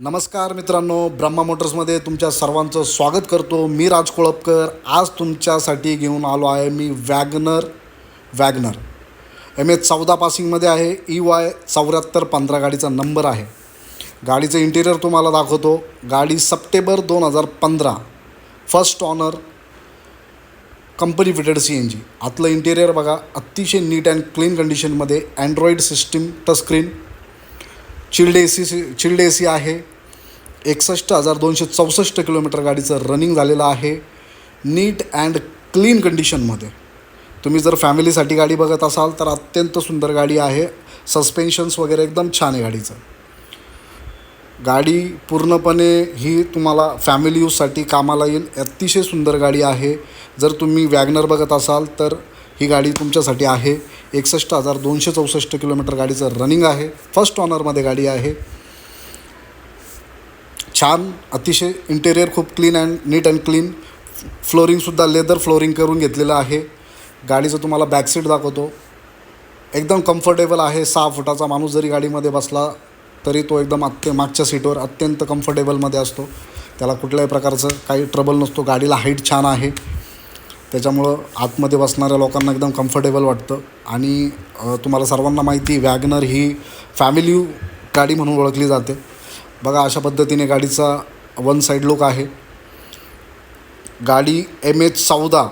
नमस्कार मित्रांनो ब्रह्मा मोटर्समध्ये तुमच्या सर्वांचं स्वागत करतो. मी राज कोळपकर. आज तुमच्यासाठी घेऊन आलो आहे मी वॅगनर. वॅगनर. एम एच चौदा पासिंगमध्ये आहे. ई वाय चौऱ्याहत्तर पंधरा गाडीचा नंबर आहे. गाडीचं इंटिरियर तुम्हाला दाखवतो. गाडी सप्टेंबर दोन हजार पंधरा. First owner company fitted C N G आतलं इंटिरियर बघा अतिशय नीट अँड क्लीन कंडिशनमध्ये Android system touchscreen chilled A C chilled A C आहे. एकसष्ट हजार दोनशे चौसष्ट किलोमीटर गाडीचं रनिंग झालेलं आहे. नीट अँड क्लीन कंडिशनमध्ये तुम्ही जर फॅमिलीसाठी गाडी बघत असाल तर अत्यंत सुंदर गाडी आहे. सस्पेन्शन्स वगैरे एकदम छान आहे गाडीचं. गाडी पूर्णपणे ही तुम्हाला फॅमिली यूजसाठी कामाला येईल. अतिशय सुंदर गाडी आहे. जर तुम्ही वॅगनर बघत असाल तर ही गाडी तुमच्यासाठी आहे. एकसष्ट हजार दोनशे चौसष्ट किलोमीटर गाडीचं रनिंग आहे. फर्स्ट ऑनरमध्ये गाडी आहे. छान अतिशय इंटेरियर खूप clean and NEET and clean फ्लोरिंगसुद्धा लेदर फ्लोरिंग करून घेतलेलं आहे. गाडीचं तुम्हाला बॅकसीट दाखवतो. एकदम कम्फर्टेबल आहे. सहा फुटाचा माणूस जरी गाडीमध्ये बसला तरी तो एकदम अत्य मागच्या सीटवर अत्यंत कम्फर्टेबलमध्ये असतो. त्याला कुठल्याही प्रकारचं काही ट्रबल नसतो. गाडीला हाईट छान आहे. त्याच्यामुळं आतमध्ये बसणाऱ्या लोकांना एकदम कम्फर्टेबल वाटतं. आणि तुम्हाला सर्वांना माहिती वॅगनर ही फॅमिली गाडी म्हणून ओळखली जाते. बघा अशा पद्धतीने गाडीचा वन साईड लुक आहे. गाडी एम एच चौदा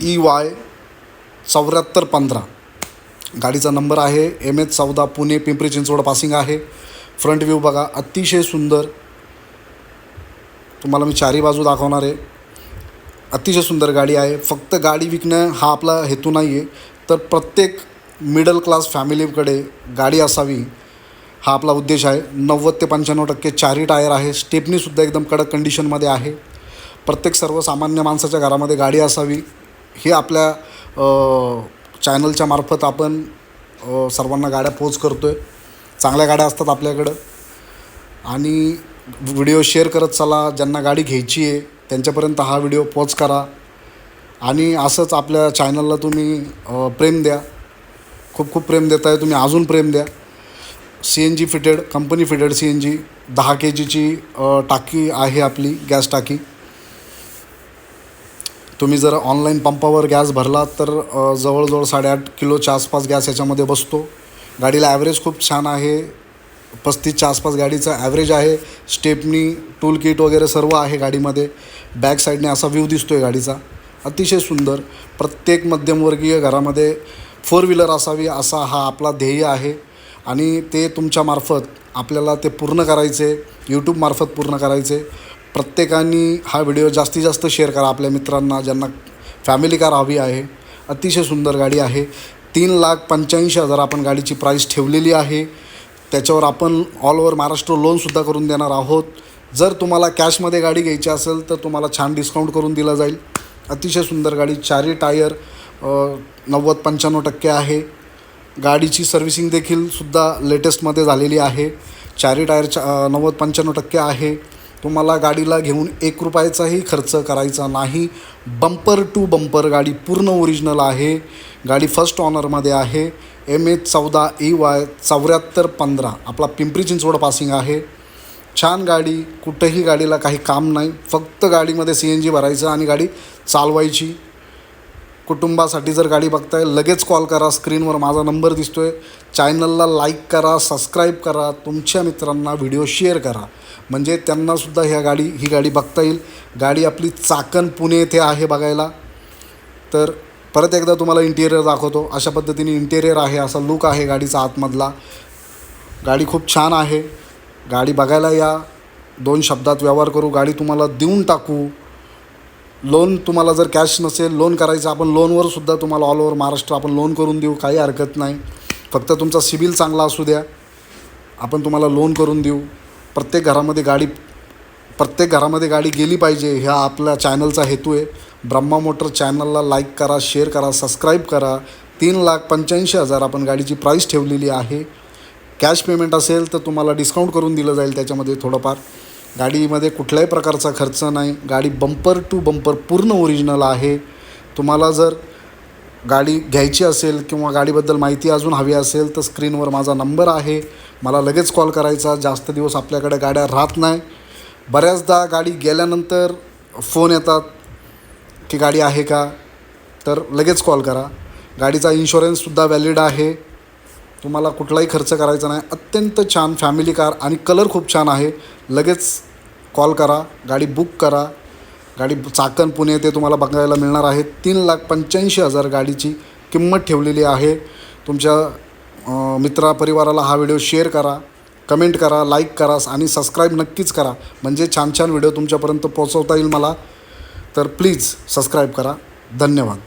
ई वाय चौऱ्याहत्तर पंधरा. गाडीचा नंबर आहे एम एच चौदा पुणे पिंपरी चिंचवड पासिंग आहे. फ्रंट व्ह्यू बघा अतिशय सुंदर. तुम्हाला मी चारी बाजू दाखवणार आहे. अतिशय सुंदर गाडी आहे. फक्त गाडी विकणं हा आपला हेतू नाही आहे तर प्रत्येक मिडल क्लास फॅमिलीकडे गाडी असावी हा आपला उद्देश आहे. नव्वद ते पंच्याण्णव टक्के चारही टायर आहे. स्टेपनीसुद्धा एकदम कडक कंडिशनमध्ये आहे. प्रत्येक सर्वसामान्य माणसाच्या घरामध्ये गाडी असावी. हे आपल्या चॅनलच्या मार्फत आपण सर्वांना गाड्या पोच करतो आहे चांगल्या गाड्या असतात आपल्याकडं. आणि व्हिडिओ शेअर करत चला. ज्यांना गाडी घ्यायची आहे त्यांच्यापर्यंत हा व्हिडिओ पोच करा. आणि असंच आपल्या चॅनलला तुम्ही प्रेम द्या. खूप खूप प्रेम देताय तुम्ही. अजून प्रेम द्या. C N G fitted company fitted C N G दहा के जीची टाकी आहे आपली गॅस टाकी. तुम्ही जर ऑनलाईन पंपावर गॅस भरला तर जवळजवळ साडेआठ किलोच्या आसपास गॅस याच्यामध्ये बसतो. गाडीला ॲव्हरेज खूप छान आहे. पस्तीसच्या आसपास गाडीचा ॲव्हरेज आहे. स्टेपनी टूल किट वगैरे सर्व आहे गाडीमध्ये. बॅक साईडने असा व्ह्यू दिसतो आहे गाडीचा. अतिशय सुंदर. प्रत्येक मध्यमवर्गीय घरामध्ये फोर व्हीलर असावी असा हा आपला ध्येय आहे. आणि ते तुमच्यामार्फत आपल्याला ते पूर्ण करायचे यूट्यूबमार्फत पूर्ण करायचे. प्रत्येकाने हा व्हिडिओ जास्तीत जास्त शेअर करा आपल्या मित्रांना ज्यांना फॅमिली कार हवी आहे. अतिशय सुंदर गाडी आहे. तीन लाख पंच्याऐंशी हजार आपण गाडीची प्राईस ठेवलेली आहे. त्याच्यावर आपण ऑल ओव्हर महाराष्ट्र लोनसुद्धा करून देणार आहोत. जर तुम्हाला कॅशमध्ये गाडी घ्यायची असेल तर तुम्हाला छान डिस्काउंट करून दिलं जाईल. अतिशय सुंदर गाडी चारही टायर नव्वद पंच्याण्णव टक्के आहे. गाडीची सर्व्हिसिंग देखील सुद्धा लेटेस्टमध्ये झालेली आहे. चारही टायरच्या नव्वद पंच्याण्णव टक्के आहे. तुम्हाला गाडीला घेऊन एक रुपयाचाही खर्च करायचा नाही. बंपर टू बंपर गाडी पूर्ण ओरिजिनल आहे. गाडी फर्स्ट ऑनरमध्ये आहे. एम एच चौदा ई वाय चौऱ्याहत्तर पंधरा. आपला पिंपरी चिंचवड पासिंग आहे. छान गाडी कुठंही गाडीला काही काम नाही. फक्त गाडीमध्ये सी एन जी भरायचं आणि गाडी चालवायची. कुटुंबासाठी जर गाडी बघताय लगेच कॉल करा. स्क्रीनवर माझा नंबर दिसतो आहे चॅनलला लाईक करा सबस्क्राईब करा. तुमच्या मित्रांना व्हिडिओ शेअर करा. म्हणजे त्यांनासुद्धा ह्या गाडी ही गाडी बघता येईल. गाडी आपली चाकण पुणे येथे आहे बघायला. तर परत एकदा तुम्हाला इंटिरियर दाखवतो. अशा पद्धतीने इंटेरियर आहे असा लुक आहे गाडीचा आतमधला. गाडी खूप छान आहे. गाडी बघायला या. दोन शब्दात व्यवहार करू. गाडी तुम्हाला देऊन टाकू. लोन तुम्हाला जर कॅश नसेल लोन करायचं आपण लोनवर सुद्धा तुम्हाला ऑल ओव्हर महाराष्ट्र आपण लोन करून देऊ. काही हरकत नाही. फक्त तुमचा सिबिल चांगला असू द्या. आपण तुम्हाला लोन करून देऊ. प्रत्येक घरामध्ये गाडी प्रत्येक घरामध्ये गाडी गेली पाहिजे. ह्या आपल्या चॅनलचा हेतू आहे. ब्रह्मा मोटर चॅनलला लाईक करा शेअर करा सबस्क्राईब करा. तीन लाख पंच्याऐंशी हजार आपण गाडीची प्राईस ठेवलेली आहे. कॅश पेमेंट असेल तर तुम्हाला डिस्काउंट करून दिलं जाईल त्याच्यामध्ये थोडंफार. गाडीमध्ये कुठल्याही प्रकारचा खर्च नाही. गाडी बंपर टू बंपर पूर्ण ओरिजिनल आहे. तुम्हाला जर गाडी घ्यायची असेल किंवा गाडीबद्दल माहिती अजून हवी असेल तर स्क्रीनवर माझा नंबर आहे. मला लगेच कॉल करायचा. जास्त दिवस आपल्याकडे गाड्या राहत नाही. बऱ्याचदा गाडी गेल्यानंतर फोन येतात की गाडी आहे का? तर लगेच कॉल करा. गाडीचा इन्शुरन्ससुद्धा व्हॅलिड आहे. तुम्हाला कुठलाही खर्च करायचा नाही. अत्यंत छान फॅमिली कार आणि कलर खूप छान आहे. लगेच कॉल करा गाडी बुक करा. गाडी चाकण पुणे ते तुम्हाला बघायला मिळणार आहे. तीन लाख पंच्याऐंशी हजार गाडीची किंमत ठेवलेली आहे. तुमच्या मित्रा मित्रापरिवाराला हा व्हिडिओ शेअर करा. कमेंट करा लाईक करा आणि सबस्क्राईब नक्कीच करा. म्हणजे छान छान व्हिडिओ तुमच्यापर्यंत पोचवता येईल मला. तर प्लीज सबस्क्राईब करा. धन्यवाद.